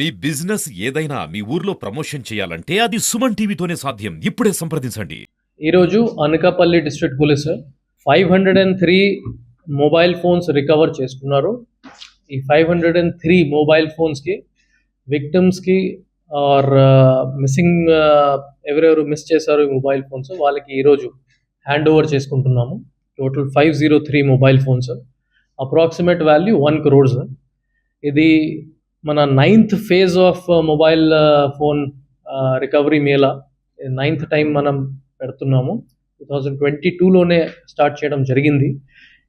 మీ business ఏదైనా మీ ఊర్లో promotion చేయాలంటే అది సుమన్ టీవీతోనే సాధ్యం. ఇప్పుడే సంప్రదించండి. ఈరోజు Anakapalli district police five hundred and three mobile phones recover చేసుకున్నారు. ఈ five hundred and three mobile ఫోన్స్కి విక్టమ్స్కి ఆర్ మిస్సింగ్ ఎవరెవరు మిస్ చేశారు ఈ మొబైల్ ఫోన్స్ వాళ్ళకి ఈరోజు హ్యాండ్ ఓవర్ చేసుకుంటున్నాము. Total five zero three mobile phones. Approximate value one crores ఇది మన ninth phase of mobile phone recovery mela ninth time మనం పెడుతున్నాము. టూ థౌజండ్ ట్వంటీ టూలోనే స్టార్ట్ చేయడం జరిగింది.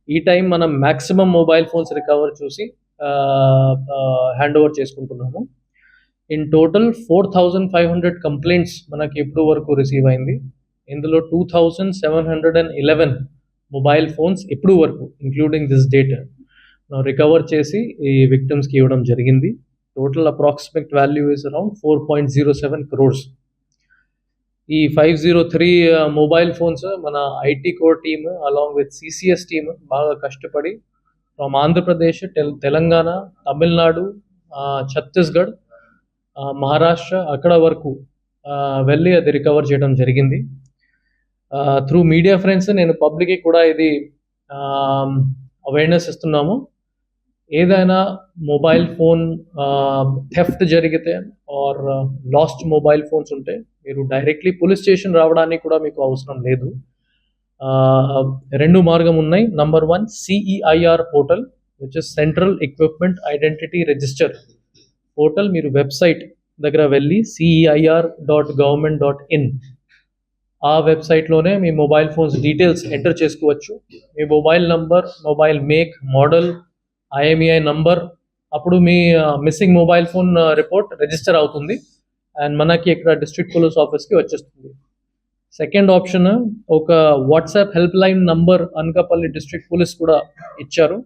ఈ టైం మనం మ్యాక్సిమం మొబైల్ ఫోన్స్ రికవర్ చూసి uh, uh, హ్యాండ్ ఓవర్ చేసుకుంటున్నాము. In total four thousand five hundred complaints మనకి ఇప్పుడు వరకు రిసీవ్ అయింది. ఇందులో two thousand seven hundred and eleven mobile phones ఇప్పుడు వరకు ఇంక్లూడింగ్ దిస్ డేట్ రికవర్ చేసి ఈ విక్టమ్స్కి ఇవ్వడం జరిగింది. Total approximate value is around four point zero seven crores ఈ five zero three mobile phones మన IT core team along with CCS team బాగా కష్టపడి ఫ్రమ్ ఆంధ్రప్రదేశ్ టెల్ తెలంగాణ తమిళనాడు ఛత్తీస్గఢ్ మహారాష్ట్ర అక్కడ వరకు వెళ్ళి అది రికవర్ చేయడం జరిగింది. త్రూ మీడియా ఫ్రెండ్స్ నేను పబ్లిక్కి కూడా ఇది అవేర్నెస్ ఇస్తున్నాము. ఏదైనా మొబైల్ ఫోన్ థెఫ్ట్ జరిగితే ఆర్ లాస్ట్ మొబైల్ ఫోన్స్ ఉంటే మీరు డైరెక్ట్లీ పోలీస్ స్టేషన్ రావడానికి కూడా మీకు అవసరం లేదు. రెండు మార్గం ఉన్నాయి. Number one CEIR portal which is central equipment identity register portal మీరు వెబ్సైట్ దగ్గర వెళ్ళి CEIR dot government dot in ఆ వెబ్సైట్లోనే మీ మొబైల్ ఫోన్స్ డీటెయిల్స్ ఎంటర్ చేసుకోవచ్చు. మీ mobile number mobile make model IMEI number. అప్పుడు మీ missing mobile phone report register అవుతుంది. And మనకి ఇక్కడ డిస్ట్రిక్ట్ పోలీస్ ఆఫీస్కి వచ్చేస్తుంది. సెకండ్ ఆప్షన్ ఒక WhatsApp help line number Anakapalli district police కూడా ఇచ్చారు.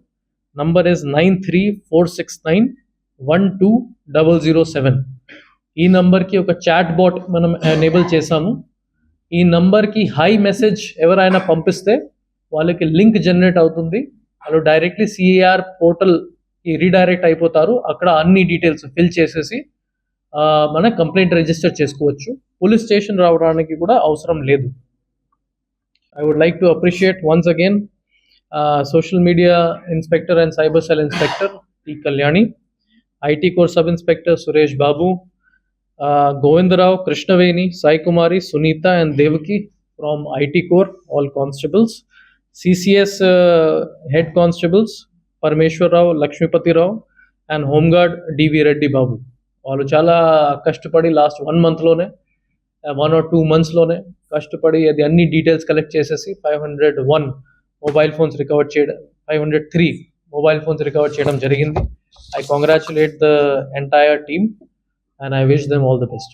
Number is nine three four six nine one two double zero seven. ఈ నంబర్కి ఒక చాట్ బాట్ మనం ఎనేబుల్ చేశాము. ఈ నంబర్కి హై మెసేజ్ ఎవరైనా పంపిస్తే వాళ్ళకి లింక్ జనరేట్ అవుతుంది. వాళ్ళు డైరెక్ట్లీ సిఏఆర్ ఈ రీడైరెక్ట్ అయిపోతారు. అక్కడ అన్ని డీటెయిల్స్ ఫిల్ చేసేసి మన కంప్లైంట్ రిజిస్టర్ చేసుకోవచ్చు. పోలీస్ స్టేషన్ రావడానికి కూడా అవసరం లేదు. I would like to appreciate once again social media inspector and cyber cell inspector T Kalyani IT core sub inspector Suresh Babu Govindarao Krishnaveni Sai Kumari Sunitha and Devaki from IT core all constables CCS head constables Parameswararao Lakshmipathirao and home guard DV Reddy Babu వాళ్ళు చాలా కష్టపడి last one మంత్లోనే one or two మంత్స్లోనే కష్టపడి అది అన్ని details collect చేసేసి five hundred one mobile phones recover చేయడం five hundred three mobile phones recover చేయడం జరిగింది. I congratulate the entire team and I wish them all the best